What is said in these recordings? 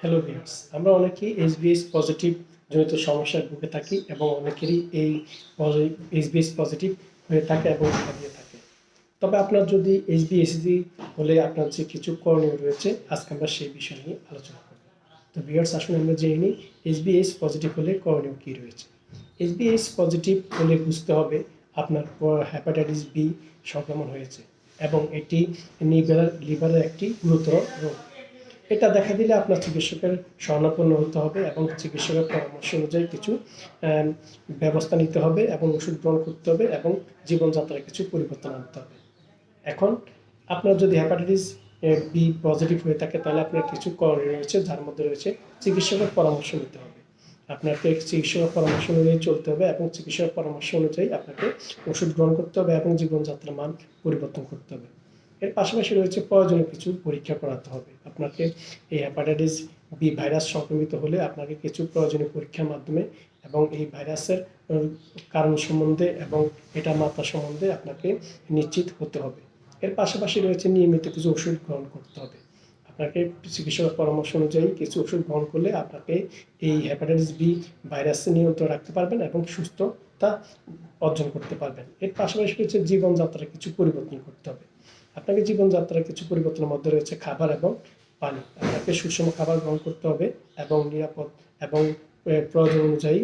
Hello viewers আমরা অনেকেই HBS positive জনিত সমস্যায় ভুগে থাকি এবং অনেকেরই এই এইচবিএস পজিটিভ হয়ে থাকে এবং দিয়ে থাকে। তবে আপনার যদি এইচবিএসডি হলে আপনার যে কিছু করণীয় রয়েছে, আজকে আমরা সেই বিষয় নিয়ে আলোচনা করব। তো ভিউয়ার্স আসুন আমরা জেনে নিই এইচবিএস পজিটিভ হলে করণীয় কী রয়েছে। এইচবিএস পজিটিভ হলে বুঝতে হবে আপনার হ্যাপাটাইটিস বি সংক্রমণ হয়েছে এবং এটি লিভার লিভারের একটি গুরুতর রোগ। এটা দেখা দিলে আপনার চিকিৎসকের শরণাপন্ন হতে হবে এবং চিকিৎসকের পরামর্শ অনুযায়ী কিছু ব্যবস্থা নিতে হবে এবং ওষুধ গ্রহণ করতে হবে এবং জীবনযাত্রায় কিছু পরিবর্তন আনতে হবে। এখন আপনার যদি হ্যাপাটাইটিস বি পজিটিভ হয়ে থাকে, তাহলে আপনার কিছু করণীয় রয়েছে, যার মধ্যে রয়েছে চিকিৎসকের পরামর্শ নিতে হবে। আপনাকে চিকিৎসকের পরামর্শ অনুযায়ী চলতে হবে এবং চিকিৎসকের পরামর্শ অনুযায়ী আপনাকে ওষুধ গ্রহণ করতে হবে এবং জীবনযাত্রার মান পরিবর্তন করতে হবে। এর পাশাপাশি রয়েছে প্রয়োজনীয় কিছু পরীক্ষা করাতে হবে। আপনাকে এই হ্যাপাটাইটিস বি ভাইরাস সংক্রমিত হলে আপনাকে কিছু প্রয়োজনীয় পরীক্ষার মাধ্যমে এবং এই ভাইরাসের কারণ সম্বন্ধে এবং এটা মাত্রা সম্বন্ধে আপনাকে নিশ্চিত হতে হবে। এর পাশাপাশি রয়েছে নিয়মিত কিছু ওষুধ গ্রহণ করতে হবে। আপনাকে চিকিৎসকের পরামর্শ অনুযায়ী কিছু ওষুধ গ্রহণ করলে আপনাকে এই হ্যাপাটাইটিস বি ভাইরাস নিয়ন্ত্রণ রাখতে পারবেন এবং সুস্থতা অর্জন করতে পারবেন। এর পাশাপাশি রয়েছে জীবনযাত্রার কিছু পরিবর্তন করতে হবে। আপনাকে জীবনযাত্রার কিছু পরিবর্তনের মধ্যে রয়েছে খাবার এবং পানি। আপনাকে সুষম খাবার গ্রহণ করতে হবে এবং নিরাপদ এবং প্রয়োজন অনুযায়ী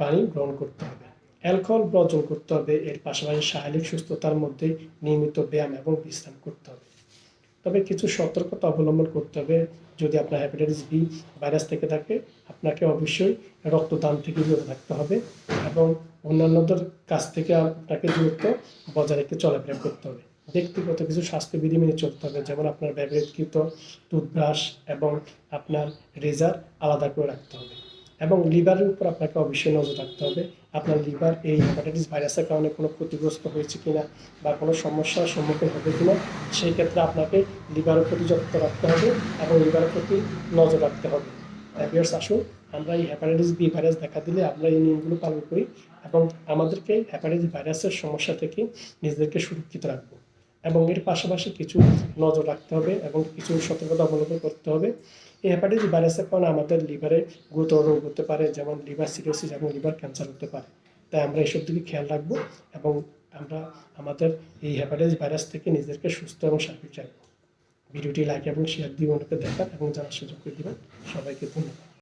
পানি গ্রহণ করতে হবে। অ্যালকোহল বর্জন করতে হবে, এর পাশাপাশি শারীরিক সুস্থতার মধ্যে নিয়মিত ব্যায়াম এবং বিশ্রাম করতে হবে। তবে কিছু সতর্কতা অবলম্বন করতে হবে। যদি আপনার হ্যাপাটাইটিস বি ভাইরাস থেকে থাকে, আপনাকে অবশ্যই রক্তদান থেকে বিরত থাকতে হবে এবং অন্যান্যদের কাছ থেকে আপনাকে দূরত্ব বজায় রেখে চলাফেরা করতে হবে। ব্যক্তিগত কিছু স্বাস্থ্যবিধি মেনে চলতে হবে, যেমন আপনার ব্যবহৃতকৃত টুথব্রাশ এবং আপনার রেজার আলাদা করে রাখতে হবে এবং লিভারের উপর আপনাকে অবশ্যই নজর রাখতে হবে, আপনার লিভার এই হ্যাপাটাইটিস ভাইরাসের কারণে কোনো ক্ষতিগ্রস্ত হয়েছে কিনা বা কোনো সমস্যার সম্মুখীন হবে কিনা, সেই ক্ষেত্রে আপনাকে লিভারের প্রতি যত্ন রাখতে হবে এবং লিভারের প্রতি নজর রাখতে হবে। ভিউয়ার্স আসুন, আমরা এই হ্যাপাটাইটিস বি ভাইরাস দেখা দিলে আমরা এই নিয়মগুলো পালন করি এবং আমাদেরকে হ্যাপাটাইটিস ভাইরাসের সমস্যা থেকে নিজেদেরকে সুরক্ষিত রাখব। এবং এর পাশাপাশি কিছু নজর রাখতে হবে এবং কিছু সতর্কতা অবলম্বন করতে হবে। এই হ্যাপাটাইটিস ভাইরাসের কারণে আমাদের লিভারে গুরুতর রোগ হতে পারে, যেমন লিভার সিরোসিস এবং লিভার ক্যান্সার হতে পারে। তাই আমরা এইসব দিকে খেয়াল রাখব এবং আমরা আমাদের এই হ্যাপাটাইটিস ভাইরাস থেকে নিজেদেরকে সুস্থ এবং স্বাভাবিক রাখব। ভিডিওটি লাইক এবং শেয়ার দিয়ে অন্যকে দেখান এবং জানার সুযোগ করে দেবেন। সবাইকে ধন্যবাদ।